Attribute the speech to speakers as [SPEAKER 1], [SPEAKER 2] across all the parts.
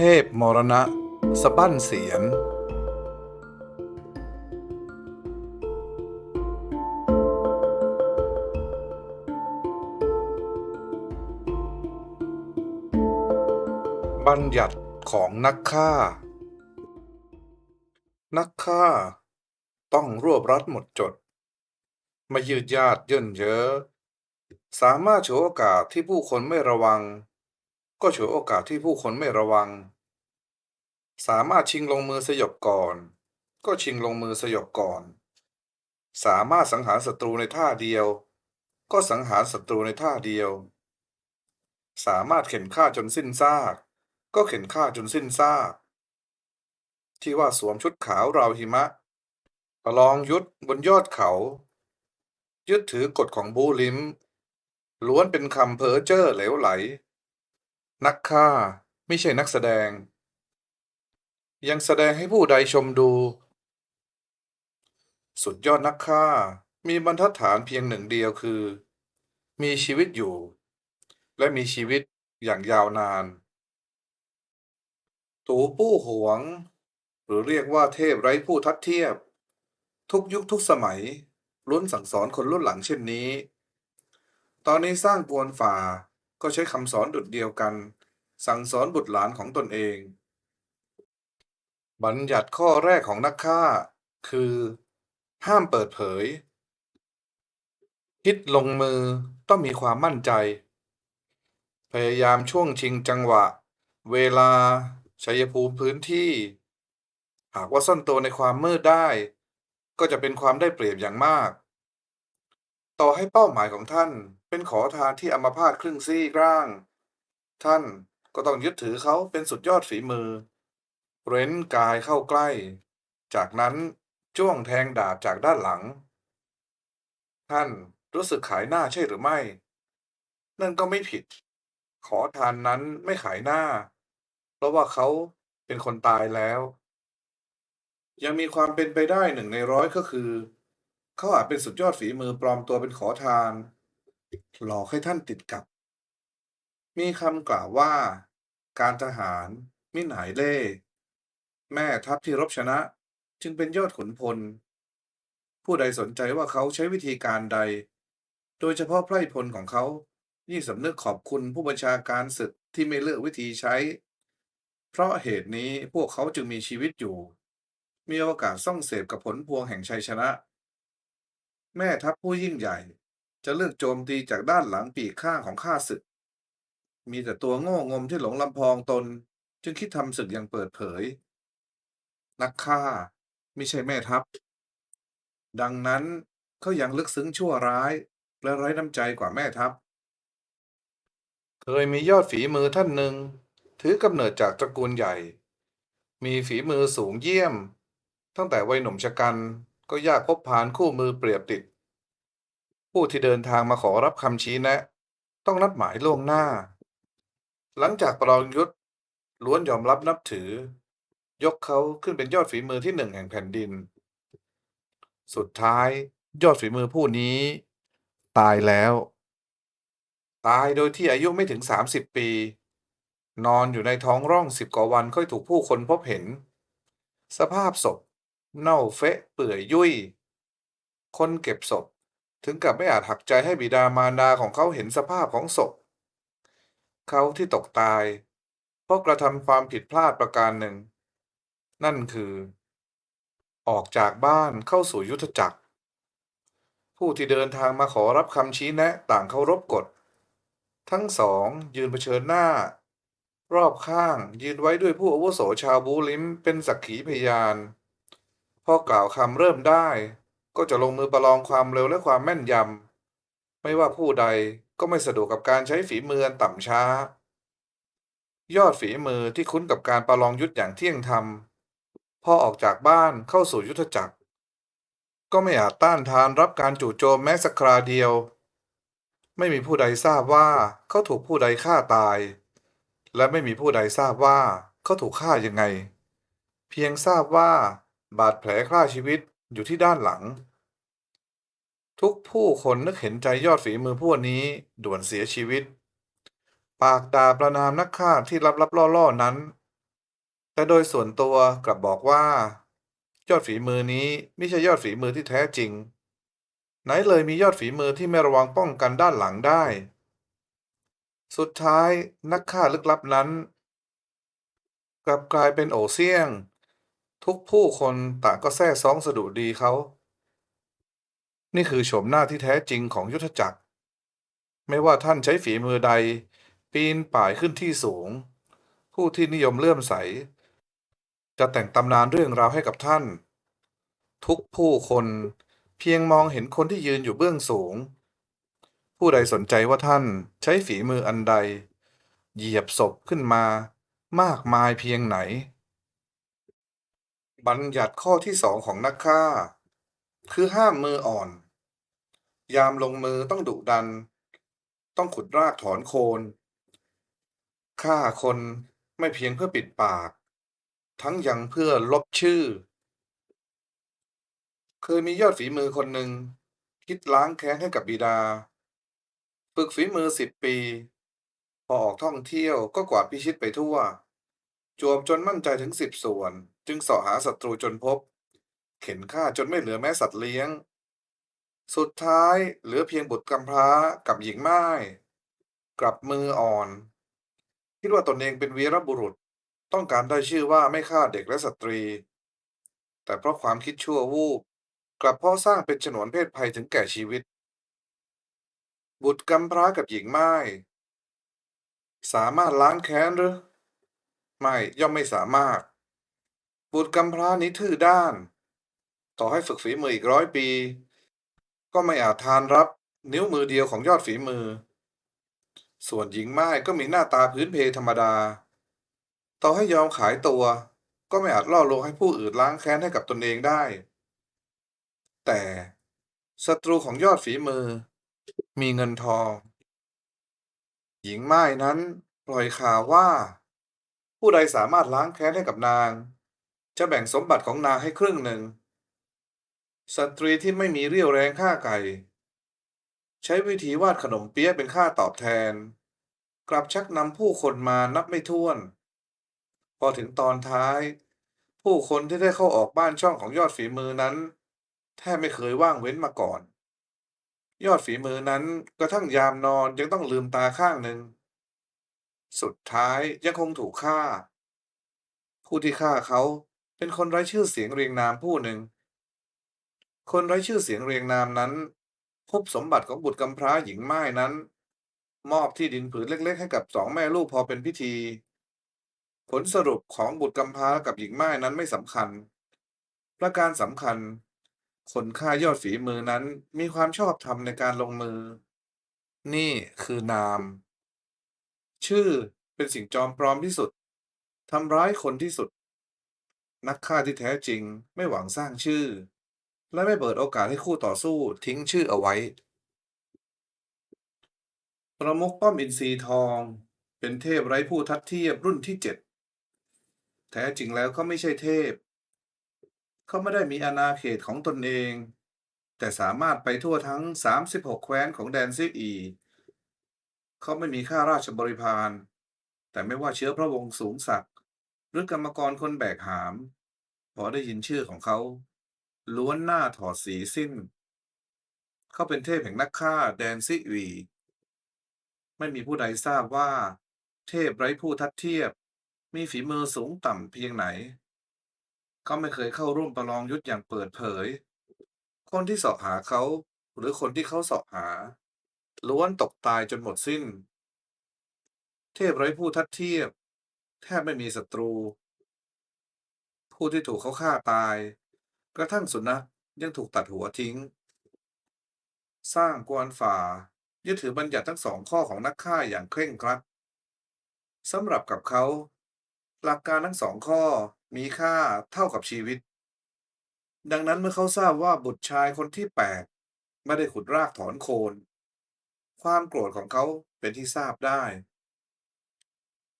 [SPEAKER 1] เทพมรณะสะบั้นเสียน บัญญัติของนักฆ่า นักฆ่า ต้องรวบรัดหมดจด ไม่ยืดยาดเยินเยอะ สามารถฉวยโอกาสที่ผู้คนไม่ระวัง ก็ฉวยโอกาสที่ผู้คนไม่ระวัง สามารถชิงลงมือสยบก่อน ก็ชิงลงมือสยบก่อน สามารถสังหารศัตรูในท่าเดียว ก็สังหารศัตรูในท่าเดียว สามารถเข็นฆ่าจนสิ้นซาก ก็เข็นฆ่าจนสิ้นซาก ที่ว่าสวมชุดขาวราวหิมะประลองยุทธบนยอดเขา ยึดถือกฎของบูลิมล้วนเป็นคำเพ้อเจ้อเหลวไหล นักฆ่าไม่ใช่นักแสดง ยังแสดงให้ผู้ใดชมดู สุดยอดนักฆ่ามีบรรทัดฐานเพียงหนึ่งเดียวคือ มีชีวิตอยู่ และมีชีวิตอย่างยาวนาน ตูปู้หวง หรือเรียกว่าเทพไร้ผู้ทัดเทียบ ทุกยุคทุกสมัยล้วนสั่งสอนคนรุ่นหลังเช่นนี้ ตอนนี้สร้างกวนฝ่าก็ใช้คำสอนดุดเดียวกัน สั่งสอนบุตรหลานของตนเอง บัญญัติข้อแรกของนักฆ่า คือ ห้ามเปิดเผย คิดลงมือต้องมีความมั่นใจ พยายามช่วงชิงจังหวะ เวลาชัยภูมิพื้นที่ หากว่าซ่อนตัวในความมืดได้ ก็จะเป็นความได้เปรียบอย่างมาก ต่อให้เป้าหมายของท่านเป็นขอทานที่อัมพาตครึ่งซี่ร่าง ท่าน ก็ต้องยึดถือเขาเป็นสุดยอดฝีมือ เร้นกายเข้าใกล้ จากนั้นจ้วงแทงดาบจากด้านหลัง ท่านรู้สึกขายหน้าใช่หรือไม่ นั่นก็ไม่ผิด ขอทานนั้นไม่ขายหน้า เพราะว่าเขาเป็นคนตายแล้ว ยังมีความเป็นไปได้หนึ่งในร้อยก็คือ เขาอาจเป็นสุดยอดฝีมือปลอมตัวเป็นขอทาน หลอกให้ท่านติดกับ มีคำกล่าวว่า การทหาร มิหนายเล่ แม่ทัพที่รบชนะ จึงเป็นยอดขุนพล ผู้ใดสนใจว่าเขาใช้วิธีการใด โดยเฉพาะไพร่พลของเขายิ่งสำนึกขอบคุณผู้บัญชาการศึกที่ไม่เลือกวิธีใช้ เพราะเหตุนี้พวกเขาจึงมีชีวิตอยู่ มีโอกาสส่องเสพกับผลพวงแห่งชัยชนะ แม่ทัพผู้ยิ่งใหญ่ จะเลือกโจมตีจากด้านหลังปีกข้างของข้าศึก มีแต่ตัวโง่งมที่หลงลำพองตน จึงคิดทำศึกอย่างเปิดเผย นักฆ่าไม่ใช่แม่ทัพ ดังนั้นเขายังลึกซึ้งชั่วร้าย และไร้น้ำใจกว่าแม่ทัพ เคยมียอดฝีมือท่านหนึ่ง ถือกำเนิดจากตระกูลใหญ่ มีฝีมือสูงเยี่ยม ตั้งแต่วัยหนุ่มชะกันก็ยากพบผ่านคู่มือเปรียบติด ผู้ที่เดินทางมาขอรับคำชี้แนะ ต้องนัดหมายล่วงหน้า หลังจากประลองยุทธล้วนยอมรับนับถือ ยกเขาขึ้นเป็นยอดฝีมือที่หนึ่งแห่งแผ่นดิน สุดท้ายยอดฝีมือผู้นี้ ตายแล้ว ตายโดยที่อายุไม่ถึงสามสิบปี นอนอยู่ในท้องร่องสิบกว่าวันค่อยถูกผู้คนพบเห็น สภาพศพ เน่าเฟะเปื่อยยุ่ย คนเก็บศพ ถึงกับไม่อาจหักใจให้บิดามารดาของเขาเห็นสภาพของศพ เขาที่ตกตาย เพราะกระทำความผิดพลาดประการหนึ่ง นั่นคือ ออกจากบ้านเข้าสู่ยุทธจักร ผู้ที่เดินทางมาขอรับคำชี้แนะต่างเคารพกฎ ทั้งสองยืนเผชิญหน้า รอบข้างยืนไว้ด้วยผู้อาวุโสชาวบูลิมเป็นสักขีพยาน พอกล่าวคำเริ่มได้ ก็จะลงมือประลองความเร็วและความแม่นยำไม่ว่าผู้ใด ก็ไม่สะดวกกับการใช้ฝีมืออันต่ำช้า ยอดฝีมือที่คุ้นกับการประลองยุทธอย่างเที่ยงธรรม พอออกจากบ้านเข้าสู่ยุทธจักร ก็ไม่อาจต้านทานรับการจู่โจมแม้สักคราเดียว ไม่มีผู้ใดทราบว่าเขาถูกผู้ใดฆ่าตาย และไม่มีผู้ใดทราบว่าเขาถูกฆ่ายังไง เพียงทราบว่าบาดแผลฆ่าชีวิตอยู่ที่ด้านหลัง ทุกผู้คนนึกเห็นใจยอดฝีมือพวกนี้ด่วนเสียชีวิต ปากด่าประนามนักฆ่าที่ลับๆล่อๆนั้น แต่โดยส่วนตัวกลับบอกว่า ยอดฝีมือนี้ไม่ใช่ยอดฝีมือที่แท้จริง ไหนเลยมียอดฝีมือที่ไม่ระวังป้องกันด้านหลังได้ สุดท้ายนักฆ่าลึกลับนั้น กลับกลายเป็นโอเซียง ทุกผู้คนต่างก็แซ่ซ้องสะดุดีเขา นี่คือโฉมหน้าที่แท้จริงของยุทธจักร ไม่ว่าท่านใช้ฝีมือใด ปีนป่ายขึ้นที่สูง ผู้ที่นิยมเลื่อมใส จะแต่งตำนานเรื่องราวให้กับท่าน ทุกผู้คนเพียงมองเห็นคนที่ยืนอยู่เบื้องสูง ผู้ใดสนใจว่าท่านใช้ฝีมืออันใด เหยียบศพขึ้นมามากมายเพียงไหน บัญญัติข้อที่สองของนักฆ่า คือห้ามมืออ่อน ยามลงมือต้องดุดัน ต้องขุดรากถอนโคนฆ่าคนไม่เพียงเพื่อปิดปาก ทั้งยังเพื่อลบชื่อ เคยมียอดฝีมือคนหนึ่ง คิดล้างแค้นให้กับบิดา ฝึกฝีมือสิบปี พอออกท่องเที่ยวก็กวาดพิชิตไปทั่ว จวบจนมั่นใจถึงสิบส่วน จึงเสาะหาศัตรูจนพบ เข็นฆ่าจนไม่เหลือแม้สัตว์เลี้ยง สุดท้ายเหลือเพียงบุตรกำพร้ากับหญิงไม่ายกลับมืออ่อน คิดว่าตนเองเป็นวีรบุรุษต้องการได้ชื่อว่าไม่ฆ่าเด็กและสตรี แต่เพราะความคิดชั่ววูบกลับพ่อสร้างเป็นฉนวนเพศภัยถึงแก่ชีวิต บุตรกำพร้ากับหญิงไม่ายสามารถล้างแค้นหรือ ไม่ย่อมไม่สามารถ บุตรกำพร้านี้ทื่อด้าน ต่อให้ฝึกฝีมืออีกร้อยปี ก็ไม่อาจทานรับนิ้วมือเดียวของยอดฝีมือ ส่วนหญิงม่ายก็มีหน้าตาพื้นเพธรรมดา ต่อให้ยอมขายตัว ก็ไม่อาจล่อลวงให้ผู้อื่นล้างแค้นให้กับตนเองได้ แต่ศัตรูของยอดฝีมือ มีเงินทอง หญิงม่ายนั้นปล่อยข่าวว่า ผู้ใดสามารถล้างแค้นให้กับนาง จะแบ่งสมบัติของนางให้ครึ่งหนึ่ง สตรีที่ไม่มีเรี่ยวแรงฆ่าไก่ ใช้วิธีวาดขนมเปี๊ยะเป็นค่าตอบแทน กลับชักนำผู้คนมานับไม่ถ้วน พอถึงตอนท้าย ผู้คนที่ได้เข้าออกบ้านช่องของยอดฝีมือนั้น แทบไม่เคยว่างเว้นมาก่อน ยอดฝีมือนั้นกระทั่งยามนอนยังต้องลืมตาข้างหนึ่ง สุดท้ายยังคงถูกฆ่า ผู้ที่ฆ่าเขาเป็นคนไร้ชื่อเสียงเรียงนามผู้หนึ่ง คนไร้ชื่อเสียงเรียงนามนั้นพบสมบัติของบุตรกำพร้าหญิงม่ายนั้น มอบที่ดินผืนเล็ก ๆ ให้กับสองแม่ลูกพอเป็นพิธี ผลสรุปของบุตรกำพร้ากับหญิงม่ายนั้นไม่สำคัญ ประการสำคัญ คนฆ่ายอดฝีมือนั้นมีความชอบธรรมในการลงมือ นี่คือนาม ชื่อเป็นสิ่งจอมปลอมที่สุดทำร้ายคนที่สุด นักฆ่าที่แท้จริงไม่หวังสร้างชื่อ และไม่เปิดโอกาสให้คู่ต่อสู้ทิ้งชื่อเอาไว้ ประมุขป้อมอินทรีทอง เป็นเทพไร้ผู้ทัดเทียบรุ่นที่เจ็ดแท้จริงแล้วเขาไม่ใช่เทพ เขาไม่ได้มีอาณาเขตของตนเอง แต่สามารถไปทั่วทั้ง 36 แคว้นของแดนซิอี เขาไม่มีข้าราชบริพาร แต่ไม่ว่าเชื้อพระวงศ์สูงศักดิ์หรือกรรมกรคนแบกหาม พอได้ยินชื่อของเขา ล้วนหน้าถอดสีสิ้น เขาเป็นเทพแห่งนักฆ่าแดนซิอีไม่มีผู้ใดทราบว่า เทพไร้ผู้ทัดเทียบ มีฝีมือสูงต่ำเพียงไหน เขาไม่เคยเข้าร่วมประลองยุทธอย่างเปิดเผย คนที่สาะหาเขา หรือคนที่เขาสาะหา ล้วนตกตายจนหมดสิ้น เทพไร้ผู้ทัดเทียบ แทบไม่มีศัตรู ผู้ที่ถูกเขาฆ่าตาย กระทั่งสุนัขยังถูกตัดหัวทิ้ง สร้างกวนฝ่ายึดถือบัญญัติทั้งสองข้อของนักฆ่าอย่างเคร่งครัดสำหรับกับเขา หลักการทั้งสองข้อมีค่าเท่ากับชีวิต ดังนั้นเมื่อเขาทราบว่าบุตรชายคนที่แปดไม่ได้ขุดรากถอนโคน ความโกรธของเขาเป็นที่ทราบได้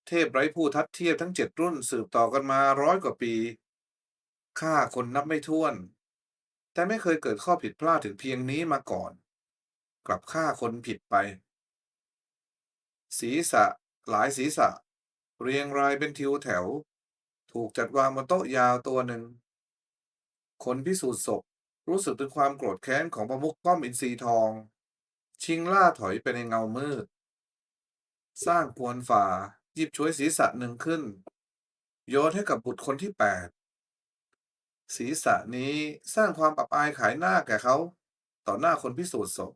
[SPEAKER 1] เทพไร้ผู้ทัดเทียบทั้งเจ็ดรุ่นสืบต่อกันมาร้อยกว่าปี ฆ่าคนนับไม่ถ้วน แต่ไม่เคยเกิดข้อผิดพลาดถึงเพียงนี้มาก่อน กลับฆ่าคนผิดไป ศีรษะ หลายศีรษะ เรียงรายเป็นทิวแถว ถูกจัดวางบนโต๊ะยาวตัวหนึ่ง คนพิสูจน์ศพรู้สึกถึงความโกรธแค้นของประมุขป้อมอินทรีทอง ชิงล่าถอยไปในเงามืด สร้างกวนฝ่าหยิบช่วยศีรษะหนึ่งขึ้น โยนให้กับบุตรคนที่แปด ศีรษะนี้สร้างความอับอายขายหน้าแก่เขา ต่อหน้าคนพิสูจน์ศพ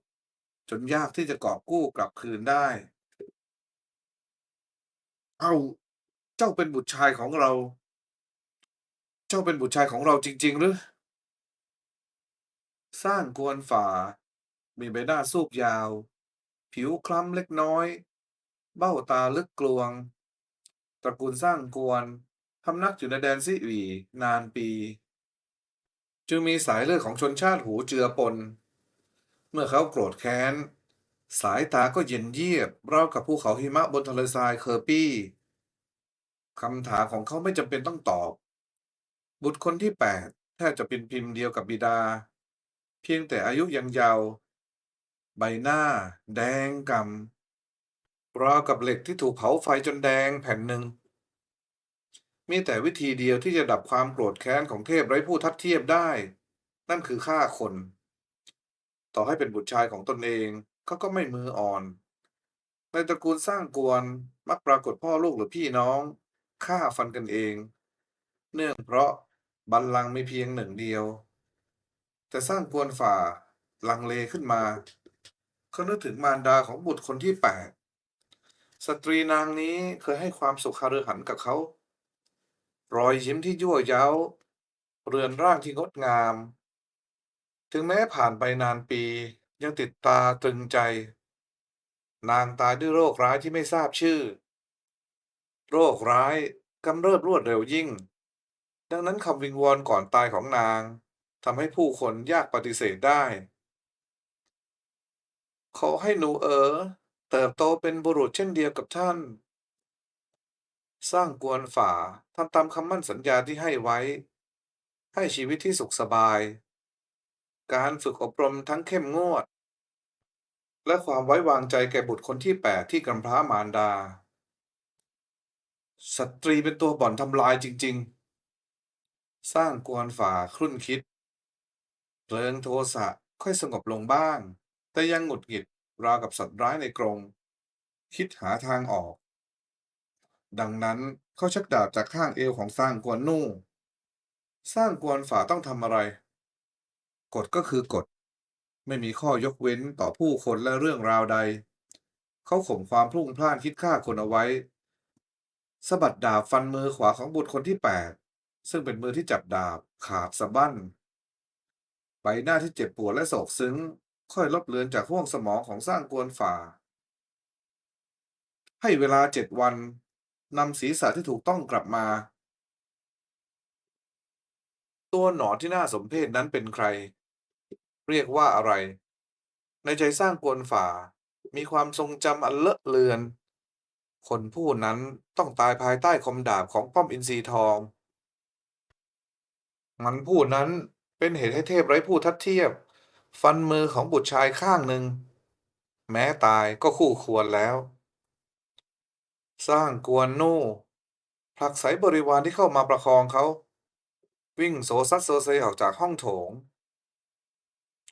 [SPEAKER 1] จนยากที่จะกอบกู้กลับคืนได้ เอาเจ้าเป็นบุตรชายของเรา เจ้าเป็นบุตรชายของเราจริง ๆ หรือ สร้างกวนฝ่า มีใบหน้าสูบยาว ผิวคล้ำเล็กน้อย เบ้าตาลึกกลวง ตระกูลสร้างกวนพำนักอยู่ในแดนซิหวีนานปี จึงมีสายเลือดของชนชาติหูเจือปน เมื่อเขาโกรธแค้น สายตาก็เย็นเยียบราวกับภูเขาหิมะบนทะเลทรายเคอร์ปี้คำถามของเขาไม่จำเป็นต้องตอบ บุตรคนที่แปดแทบจะเป็นพิมพ์เดียวกับบิดา เพียงแต่อายุยังเยาว์ใบหน้า แดงกำราวกับเหล็กที่ถูกเผาไฟจนแดงแผ่นหนึ่ง มีแต่วิธีเดียวที่จะดับความโกรธแค้นของเทพไร้ผู้ทัดเทียบได้ นั่นคือฆ่าคน ต่อให้เป็นบุตรชายของตนเองเขาก็ไม่มืออ่อน ในตระกูลสร้างกวนมักปรากฏพ่อลูกหรือพี่น้องฆ่าฟันกันเอง เนื่องเพราะบัลลังก์มีเพียงหนึ่งเดียว แต่สร้างกวนฝ่าลังเลขึ้นมาเขานึกถึงมารดาของบุตรคนที่แปดสตรีนางนี้เคยให้ความสุขคาฤหันกับเขา รอยยิ้มที่ยั่วเย้า เรือนร่างที่งดงาม ถึงแม้ผ่านไปนานปียังติดตาตรึงใจ นางตายด้วยโรคร้ายที่ไม่ทราบชื่อ โรคร้ายกำเริบรวดเร็วยิ่ง ดังนั้นคำวิงวอนก่อนตายของนางทำให้ผู้คนยากปฏิเสธได้ ขอให้หนูเอ๋อเติบโตเป็นบุรุษเช่นเดียวกับท่าน สร้างกวนฝ่าทำตามคำมั่นสัญญาที่ให้ไว้ ให้ชีวิตที่สุขสบาย การฝึกอบรมทั้งเข้มงวด และความไว้วางใจแก่บุตรคนที่แปดที่กำพร้ามารดา สตรีเป็นตัวบ่อนทำลายจริง ๆ สร้างกวนฝ่าครุ่นคิดเพลิงโทสะค่อยสงบลงบ้าง แต่ยังหงุดหงิดราวกับสัตว์ร้ายในกรง คิดหาทางออก ดังนั้นเขาชักดาบจากข้างเอวของสร้างกวนนู่สร้างกวนฝ่าต้องทำอะไร กฎก็คือกฎ ไม่มีข้อยกเว้นต่อผู้คนและเรื่องราวใด เขาข่มความพลุ่งพล่านคิดฆ่าคนเอาไว้สะบัดดาบฟันมือขวาของบุตรคนที่แปดซึ่งเป็นมือที่จับดาบขาดสะบั้น ใบหน้าที่เจ็บปวดและโศกซึ้ง ค่อยลบเลือนจากห้วงสมองของสร้างกวนฝ่า ให้เวลาเจ็ดวัน นำศีรษะที่ถูกต้องกลับมา ตัวหนอนที่น่าสมเพชนั้นเป็นใคร เรียกว่าอะไร ในใจสร้างกวนฝ่า มีความทรงจำอันเลอะเลือน คนผู้นั้นต้องตายภายใต้คมดาบของป้อมอินทรีทอง มันผู้นั้นเป็นเหตุให้เทพไร้ผู้ทัดเทียบ ฟันมือของบุตรชายข้างหนึ่ง แม้ตายก็คู่ควรแล้ว สร้างกวนนู่ผลักไสบริวารที่เข้ามาประคองเขา วิ่งโซซัดโซเซออกจากห้องโถง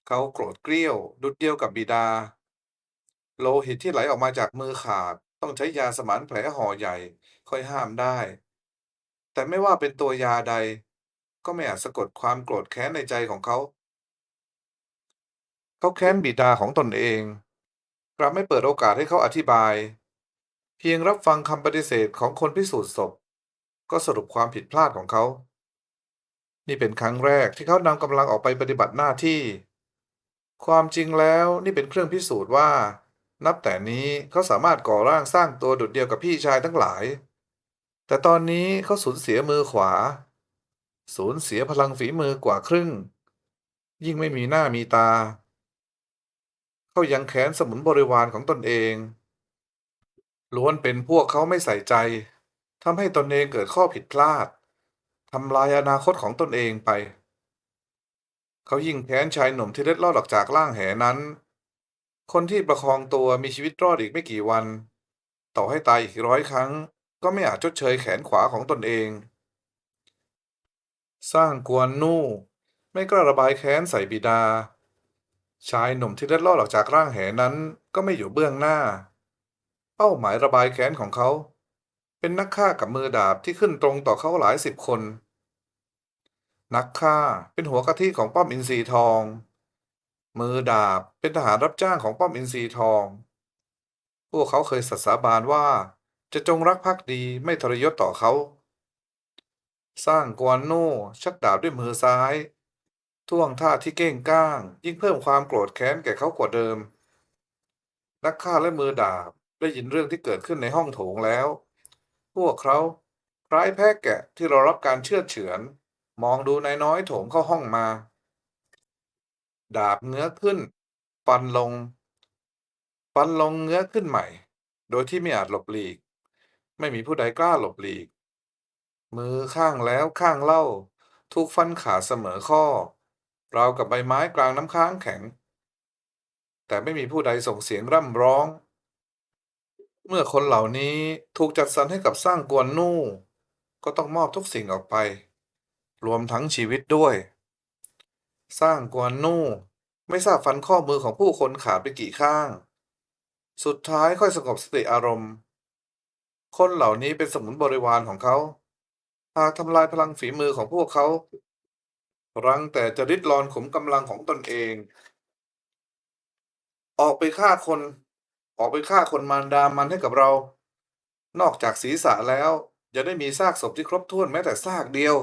[SPEAKER 1] เขาโกรธเกรี้ยว ดุดเดียวกับบิดา โลหิตที่ไหลออกมาจากมือขาด ต้องใช้ยาสมานแผลห่อใหญ่ ค่อยห้ามได้ แต่ไม่ว่าเป็นตัวยาใด ก็ไม่อาจสะกดความโกรธแค้นในใจของเขา เขาแค้นบิดาของตนเองกลับไม่เปิดโอกาสให้เขาอธิบาย เพียงรับฟังคำปฏิเสธของคนพิสูจน์ศพ ก็สรุปความผิดพลาดของเขา นี่เป็นครั้งแรกที่เขานำกำลังออกไปปฏิบัติหน้าที่ ความจริงแล้วนี่เป็นเครื่องพิสูจน์ว่า นับแต่นี้เขาสามารถก่อร่างสร้างตัวโดดเดียวกับพี่ชายทั้งหลาย แต่ตอนนี้เขาสูญเสียมือขวา สูญเสียพลังฝีมือกว่าครึ่ง ยิ่งไม่มีหน้ามีตา เขายังแค้นสมุนบริวารของตนเอง ล้วนเป็นพวกเขาไม่ใส่ใจทำให้ตนเองเกิดข้อผิดพลาดทำลายอนาคตของตนเองไป เขายิ่งแค้นชายหนุ่มที่เล็ดลอดออกจากล่างแหนั้น คนที่ประคองตัวมีชีวิตรอดอีกไม่กี่วัน ต่อให้ตายอีกร้อยครั้ง ก็ไม่อาจชดเชยแขนขวาของตนเอง สร้างกวนนู่ไม่กล้าระบายแค้นใส่บิดา ชายหนุ่มที่เล็ดลอดออกจากร่างแหนั้นก็ไม่อยู่เบื้องหน้า เป้าหมายระบายแค้นของเขา เป็นนักฆ่ากับมือดาบที่ขึ้นตรงต่อเขาหลายสิบคน นักฆ่าเป็นหัวกะทิของป้อมอินทรีทอง มือดาบเป็นทหารรับจ้างของป้อมอินทรีทอง พวกเขาเคยสัตย์สาบานว่าจะจงรักภักดีไม่ทรยศต่อเขา สร้างกวนโน่ชักดาบด้วยมือซ้าย ท่วงท่าที่เก้งก้าง ยิ่งเพิ่มความโกรธแค้นแก่เขากว่าเดิม นักฆ่าและมือดาบ ได้ยินเรื่องที่เกิดขึ้นในห้องโถงแล้ว พวกเขาคล้ายแพะแกะที่เรารับการเชื่อเฉือน มองดูนายน้อยโถมเข้าห้องมา ดาบเงื้อขึ้น ฟันลง ฟันลงเงื้อขึ้นใหม่ โดยที่ไม่อาจหลบหลีก ไม่มีผู้ใดกล้าหลบหลีก มือข้างแล้วข้างเล่า ถูกฟันขาเสมอข้อ ราวกับใบไม้กลางน้ำค้างแข็ง แต่ไม่มีผู้ใดส่งเสียงร่ำร้อง เมื่อคนเหล่านี้ถูกจัดสรรให้กับสร้างกวนนู่ ก็ต้องมอบทุกสิ่งออกไป รวมทั้งชีวิตด้วย สร้างกวนนู่ ไม่ทราบฟันข้อมือของผู้คนขาดไปกี่ข้าง สุดท้ายค่อยสงบสติอารมณ์ คนเหล่านี้เป็นสมุนบริวารของเขา หากทำลายพลังฝีมือของพวกเขา รังแต่จะริดรอนขุมกำลังของตนเอง ออกไปฆ่าคน ออกไปฆ่าคนมารดามันให้กับเรา นอกจากศีรษะแล้วยังได้มีซากศพที่ครบถ้วนแม้แต่ซากเดียว